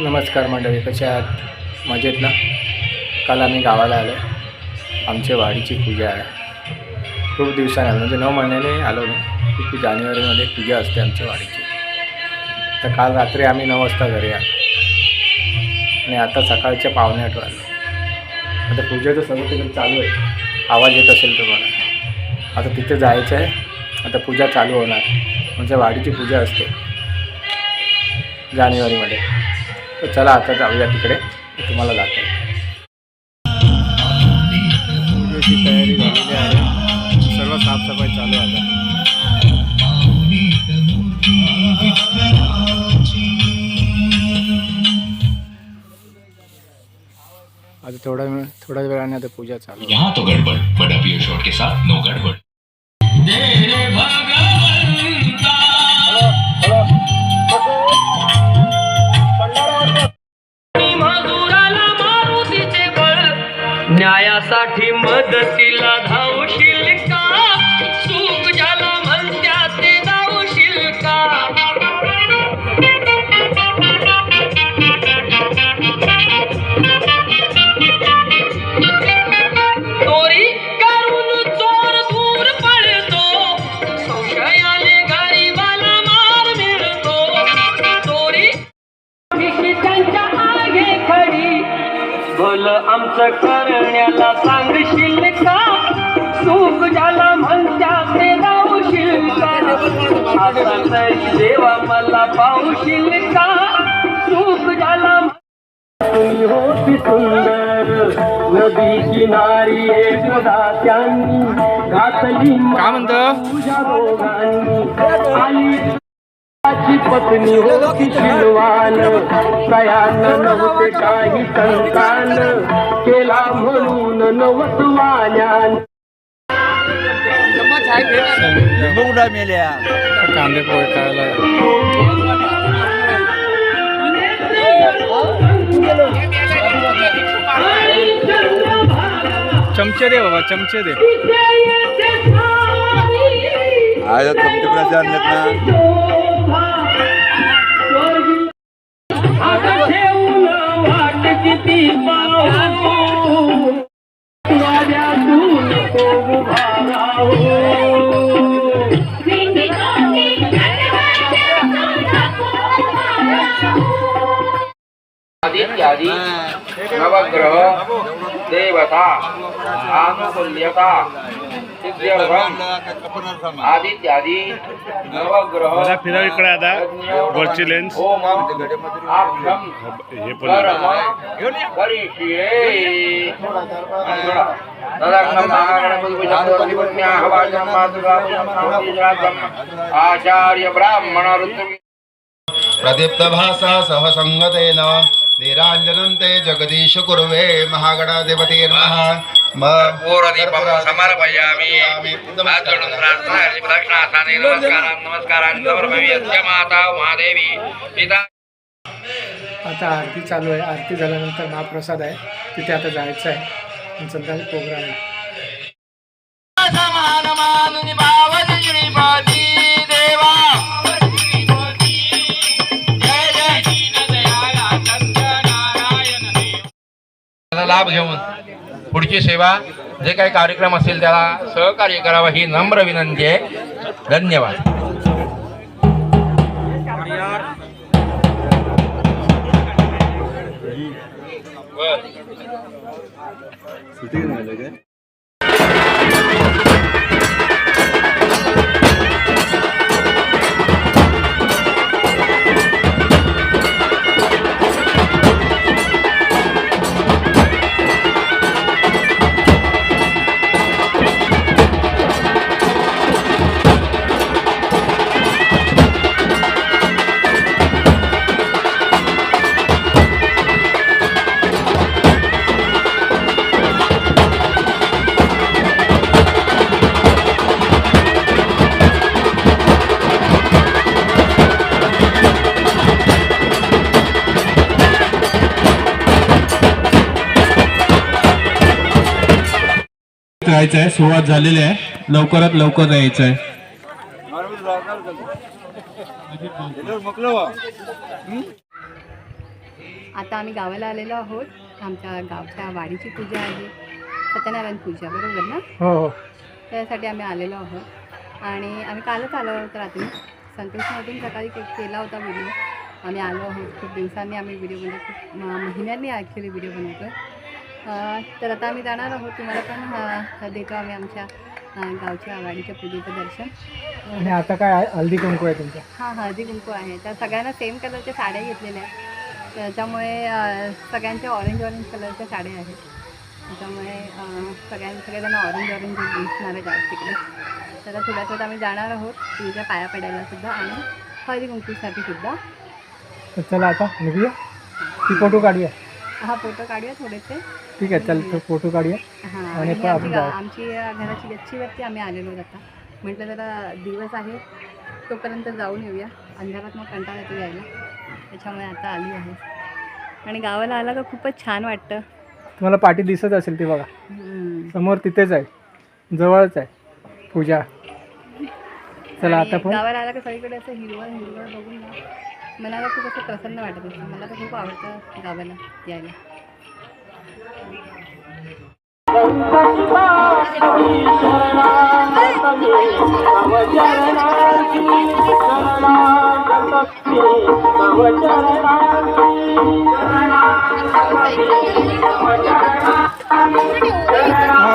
नमस्कार मंडळी कसे आहात? मजेत ना? काल आम्ही गावाला आलो. आमच्या वाडीची पूजा आहे. खूप दिवसाने आलो. म्हणजे नऊ महिन्याने आलो मी. की जानेवारीमध्ये पूजा असते आमच्या वाडीची. तर काल रात्री आम्ही नऊ वाजता घरी आलो. आणि आता सकाळच्या पावणे आठ वाजले आता पूजेचं सगळं तिकडे चालू आहे. आवाज येत असेल तुम्हाला. आता तिथे जायचं आहे. आता पूजा चालू होणार. म्हणजे वाडीची पूजा असते. जानेवारीमध्ये. तर चला आता जाऊया तिकडे. तुम्हाला दाखव पूजेची तयारी झालेली आहे. सर्व साफसफाई चालू आहे आता. थोडा वेळ थोड्याच वेळाने आता पूजा चालू. यहाँ तो गड़बड़ बट अब ये शॉट के साथ नो गड़बड़। साठी मदतीला धावशील आमचं करण्याला सांगशील का? सुख ज्याला म्हणत्या ते राहशील का? आता तरी देवा मला पाहशील का? सुख ज्याला तुम्ही होती सुंदर नदी किनारी एक दात्यांनी घातली काय म्हणतं? आली पत्नी होती शिलवान कयान नव्हते काही संतान केला म्हणून नवत वाण्यान कांदे पोहे खायला. चमचे दे बाबा चमचे दे. आज तुमचे कुणाचे आणलेत ना. वाट नवग्रह देवता आनुकूल्यता सिद्ध्यर्थम आदित्यादि नवग्रह मला फिरव इकडे आता यज्ञ, वरची लेन्स होम आभ्यम हे पण कर्म करिष्ये तदग्नं महागणपतिभुजं वाचं मातुराभुजं आचार्य ब्राह्मण ऋतु प्रदीप्तभासा सह संगतेन निराञ्जनं ते जगदीश कुर्वे महागणाधिपतिर्नः पूर्वदीपं समर्पयामि। आता आरती चालू आहे. आरती झाल्यानंतर महाप्रसाद आहे. तिथे आता जायचं आहे. संध्याकाळी प्रोग्राम आहे. त्याचा लाभ घेऊन पुढची सेवा जे काही कार्यक्रम असेल त्याला सहकार्य करावं ही नम्र विनंती आहे. धन्यवाद. राहायचं आहे सुरुवात झालेली आहे. लवकरात लवकर यायचं आहे आता आम्ही गावाला आलेलो आहोत. आमच्या गावच्या वाडीची पूजा आहे. सत्यनारायण पूजा बरोबर ना? हो हो. त्यासाठी आम्ही आलेलो आहोत. आणि आम्ही कालच आलो आहोत रात्री. संतोषमधून सकाळी केला होता व्हिडिओ आम्ही आलो आहोत खूप दिवसांनी आम्ही व्हिडिओ बनवतो. महिन्यांनी ॲक्च्युली व्हिडिओ बनवतो आहे तर आता आम्ही जाणार आहोत. तुम्हाला पण देतो आम्ही आमच्या गावच्या वाडीच्या पूजेचं दर्शन. आणि आता काय हल्दी कुंकू आहे तुमचं? हां हळदी कुंकू आहे. तर सगळ्यांना सेम कलरच्या साड्या घेतलेल्या आहेत. त्याच्यामुळे सगळ्यांच्या ऑरेंज ऑरेंज कलरच्या साड्या आहेत. त्याच्यामुळे अ, सगळ्यां सगळेजण ऑरेंज ऑरेंज दिसणार आहेत आज तिकडे. तर थोड्या थोड्यात आम्ही जाणार आहोत. तुझ्या पाया पडायला सुद्धा आणि हळदी कुंकूसाठी सुद्धा. चला आता निघूया. ती फोटो काढूया. हा फोटो काढूया थोडेसे ठीक आहे चल फोटो काढूया. हां आणि आमची घराची गच्चीवरती आम्ही आलेलो आहोत आता. म्हटलं जरा दिवस आहे तोपर्यंत जाऊन येऊया. अंधारात मग कंटाळा येतो यायला. त्याच्यामुळे आता आली आहे. आणि गावाला आला का खूपच छान वाटतं. तुम्हाला पाठी दिसत असेल ती बघा. हम्म. समोर तिथेच आहे. जवळच आहे. पूजा. चला आणि आता पण. गावाला आला का सगळीकडे असं हिरवळ हिरवळ बघून ना मला खूप असं प्रसन्न वाटत असतं मला तर खूप आवडतं गावाला यायला.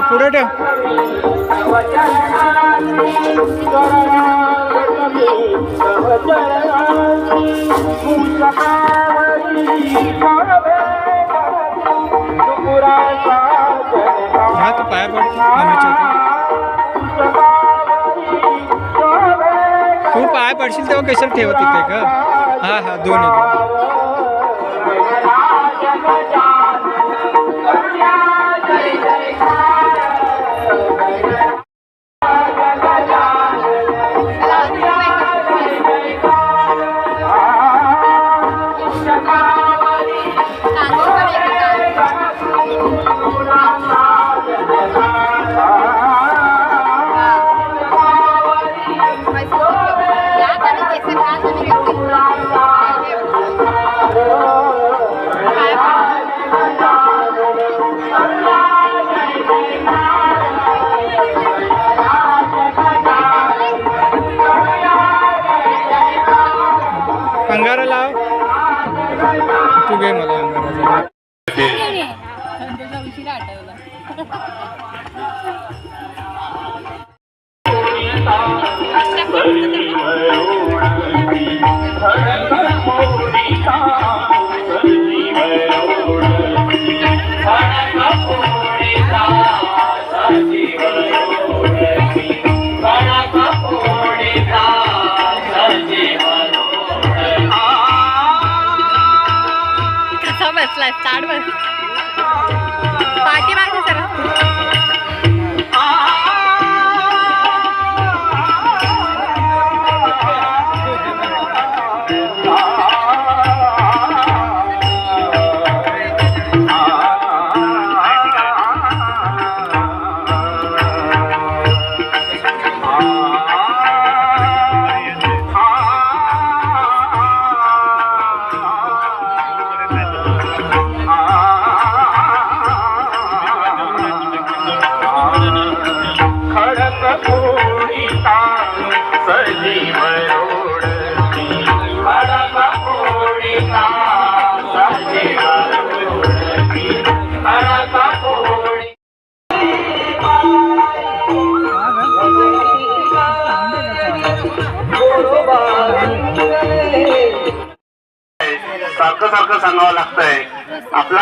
पुढे ठेव. पाया पड तू पाया पडशील तेव्हा कशाला ठेवत तिथे का? हा हा दोन. कसा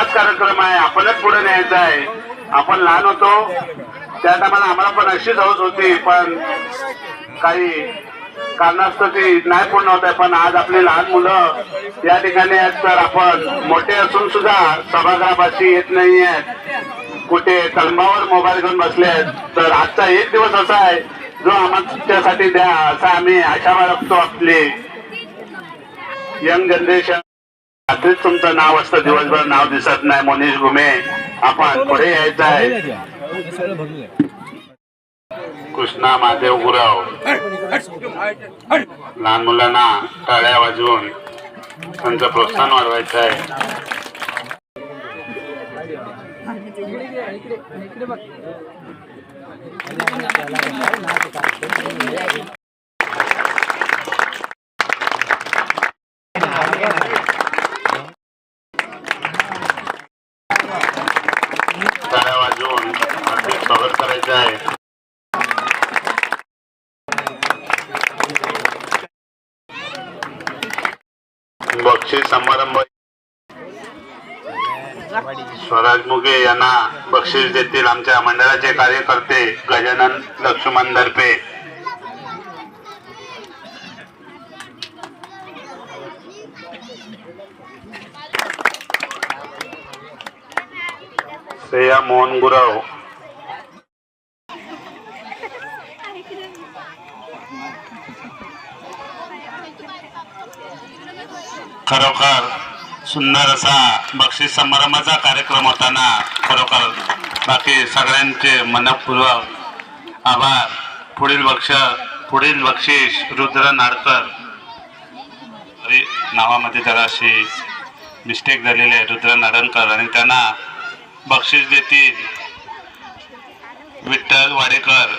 आपलाच कार्यक्रम आहे. आपणच पुढे न्यायचा आहे. आपण लहान होतो. त्या टायमाला आम्हाला पण अशीच हौस होती पण काही कारणास्तव ती नाही पूर्ण होत आहे. पण आज आपली लहान मुलं या ठिकाणी आहेत. तर आपण मोठे असून सुद्धा सभागृहापाशी येत नाही आहेत. कुठे कलमावर मोबाईल घेऊन बसले आहेत. तर आजचा एक दिवस असा आहे जो आमच्यासाठी द्या असा आम्ही आशा बाळगतो आपली यंग जनरेशन. रात्रीच तुमचं नाव असतं दिवसभर नाव दिसत नाही मनीष घुमे. आपण पुढे यायचं आहे. कृष्णा महादेव गुराव. लहान मुलांना टाळ्या वाजवून त्यांचं प्रोत्साहन वाढवायचं आहे. बक्षीस देतील आमच्या मंडळाचे कार्यकर्ते गजानन लक्ष्मण दर्पे. श्रेया मोहन गुरव. खरोखर. सुंदर असा बक्षीस समारंभाचा कार्यक्रम होताना खरोखर बाकी सगळ्यांचे मनपूर्वक आभार. पुढील बक्ष पुढील बक्षीस रुद्र नाडकर. अरे नावामध्ये जराशी मिस्टेक झालेली आहे रुद्र नाडणकर आणि त्यांना बक्षीस देतील विठ्ठल वाडेकर.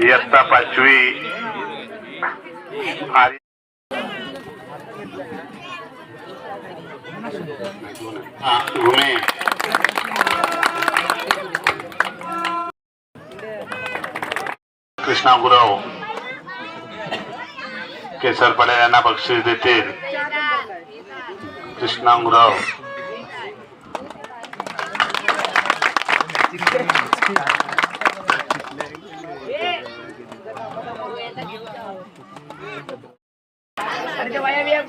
इयत्ता पाचवी. आर्य हा, घुमे कृष्णा गुरव केसर पडेल यांना बक्षीस देतील. कृष्णा गुरव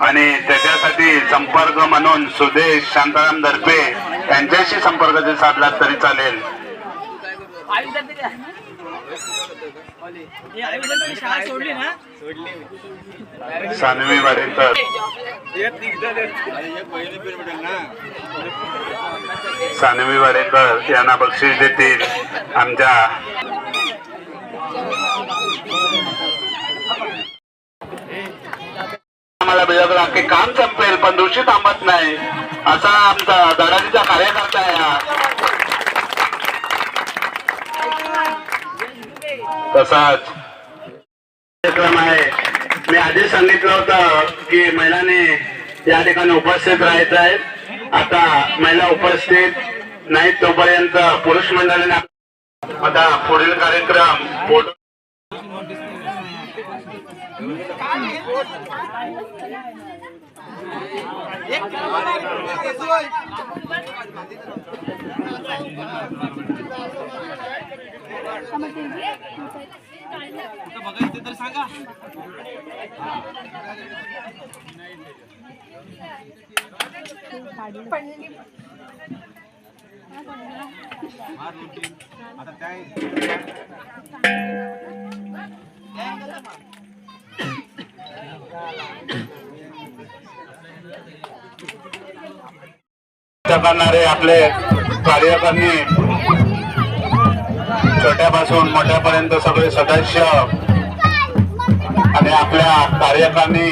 आणि त्याच्यासाठी संपर्क म्हणून सुदेश शांताराम दर्पे यांच्याशी संपर्क जर साधला तरी चालेल. सानवी वाडेकर. सानवी वाडेकर यांना बक्षीस देतील आमच्या आम्हाला बिळगला की काम संपेल पण ऋषी थांबत नाही. असा आमचा धडाडीचा कार्यकर्ता आहे हा. तसाच. कार्यक्रम आहे. मी आधी सांगितलं होतं की महिलांनी या ठिकाणी उपस्थित राहायचं आहे. आता महिला उपस्थित नाहीत तोपर्यंत पुरुष मंडळाने आता पुढील कार्यक्रम बघा इथे तर सांगा आता काय करणारे आपले कार्यकर्ते छोट्यापासून मोठ्यापर्यंत सगळे सदस्य आणि आपल्या कार्यकारिणी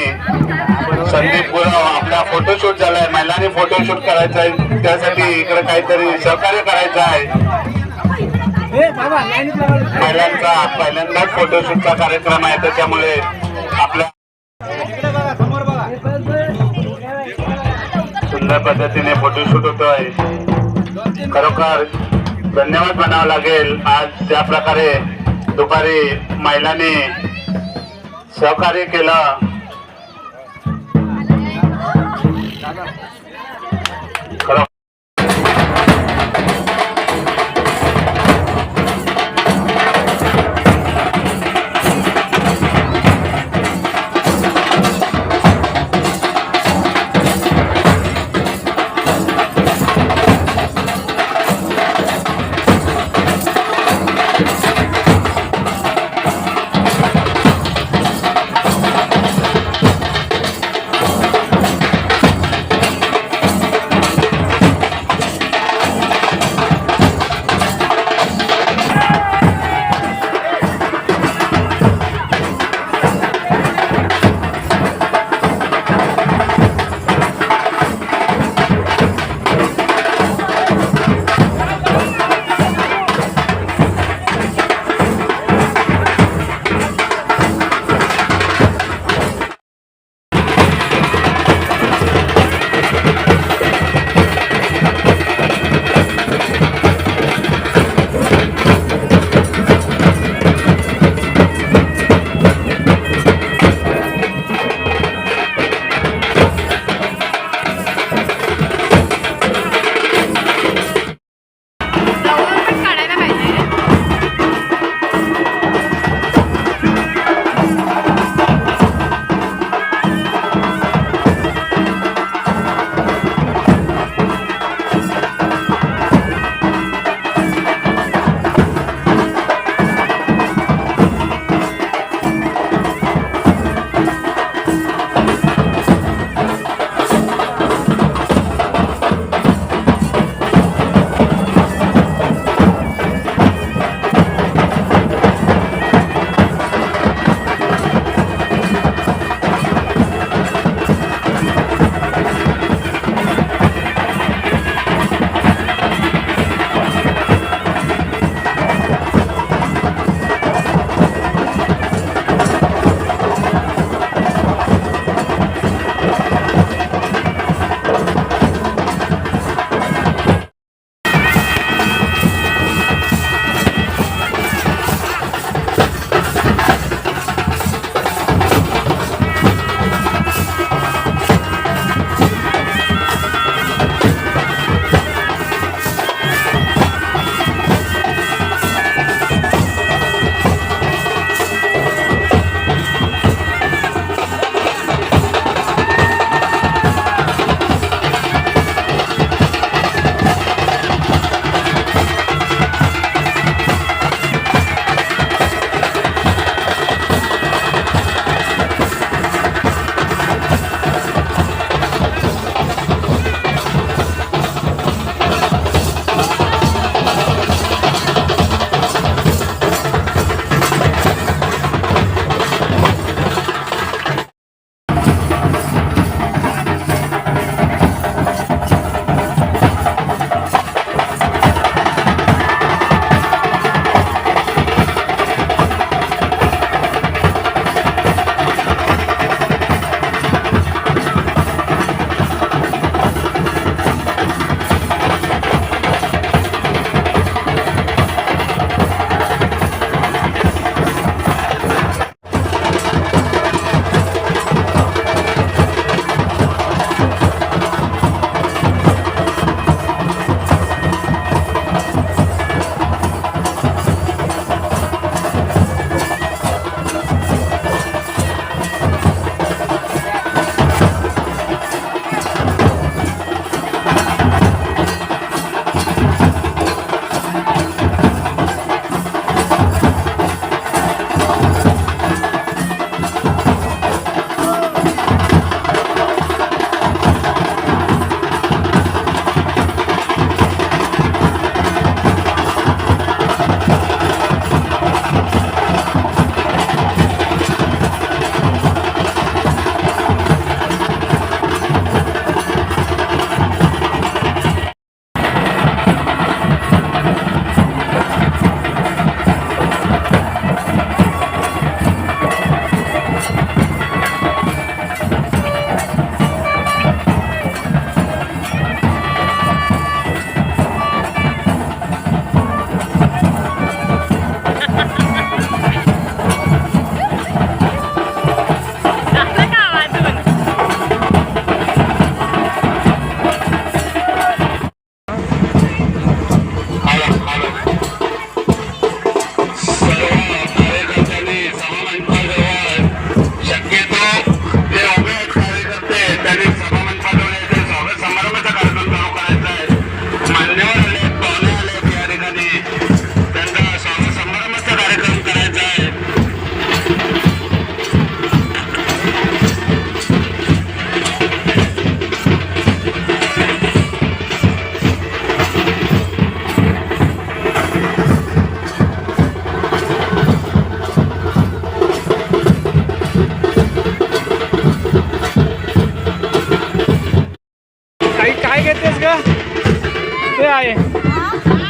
संदीप गुरव आपला फोटोशूट झालाय महिलांनी फोटोशूट करायचा आहे. त्यासाठी इकडे काहीतरी सहकार्य करायचं आहे. महिलांचा पहिल्यांदाच फोटोशूटचा कार्यक्रम आहे त्याच्यामुळे आपल्या सुंदर पद्धतीने फोटोशूट होतोय. खरोखर धन्यवाद म्हणावं लागेल. आज ज्या प्रकारे दुपारी महिलांनी सहकार्य केलं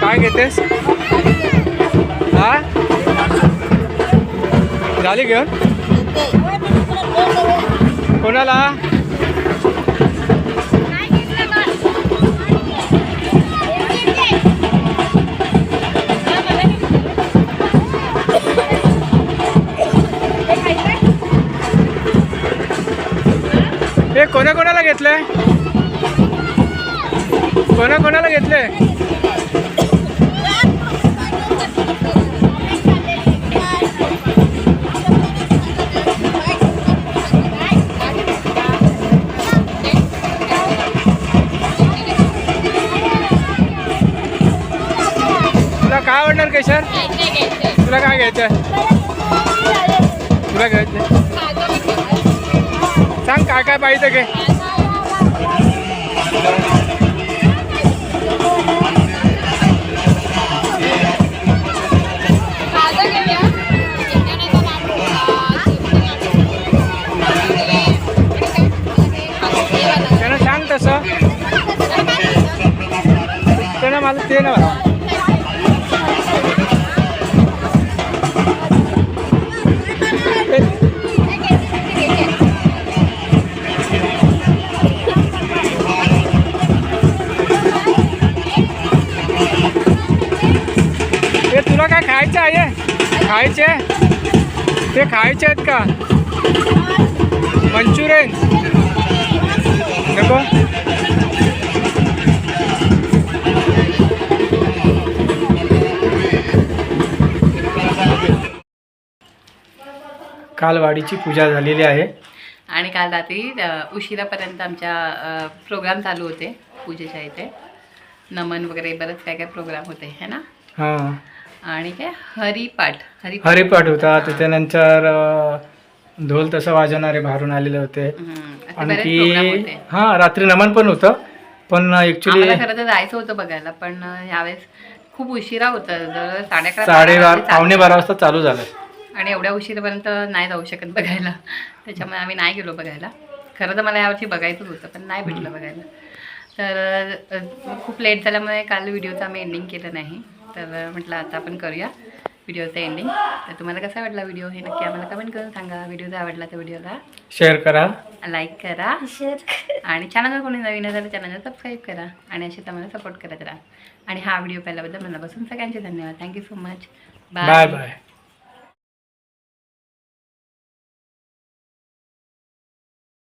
काय घेतेस? हा? झाली घेऊन? कोणाला? हे कोणा कोणाला घेतलंय? कोणा कोणाला घेतलंय? काय आवडणार केशर? तुला काय घ्यायचं? तुला घ्यायचं सांग काय काय पाहिजे घे. त्यांना सांग तसं. त्यांना मला ते ना खायचं आहे खायचे ते खायचे आहेत का? मंचुरियन. नको. काल वाडीची पूजा झालेली आहे. आणि काल रात्री उशिरापर्यंत आमच्या प्रोग्राम चालू होते पूजेच्या इथे. नमन वगैरे बरंच काय काय प्रोग्राम होते है ना? हां. आणि काय हरिपाठ हरिपाठ हरिपाठ होता त्याच्यानंतर ढोल तसं वाजवणारे बाहेरून आलेले होते. आणखी हां रात्री नमन पण होतं पण आम्हाला खरं तर जायचं होतं बघायला पण यावेळेस खूप उशिरा होतं. साडे अकरा वाजता पावणे बारा वाजता चालू झालं. आणि एवढ्या उशिरापर्यंत नाही जाऊ शकत बघायला. त्याच्यामुळे आम्ही नाही गेलो बघायला. खरं तर मला यावर्षी बघायचंच होतं पण नाही भेटलं बघायला. तर खूप लेट झाल्यामुळे काल व्हिडिओचं आम्ही एंडिंग केलं नाही. तर म्हटलं आता आपण करूया व्हिडिओचं एंडिंग तर तुम्हाला कसा वाटला व्हिडिओ हे नक्की आम्हाला कमेंट करून सांगा. व्हिडिओ जर आवडला तर व्हिडिओला शेअर करा. लाईक करा. आणि चॅनलवर कोणी नवीन असेल तर चॅनलला सबस्क्राईब करा. आणि असे आम्हाला सपोर्ट करत राहा. आणि हा व्हिडिओ पाहिल्याबद्दल मनापासून सगळ्यांचे धन्यवाद. Thank you so much bye bye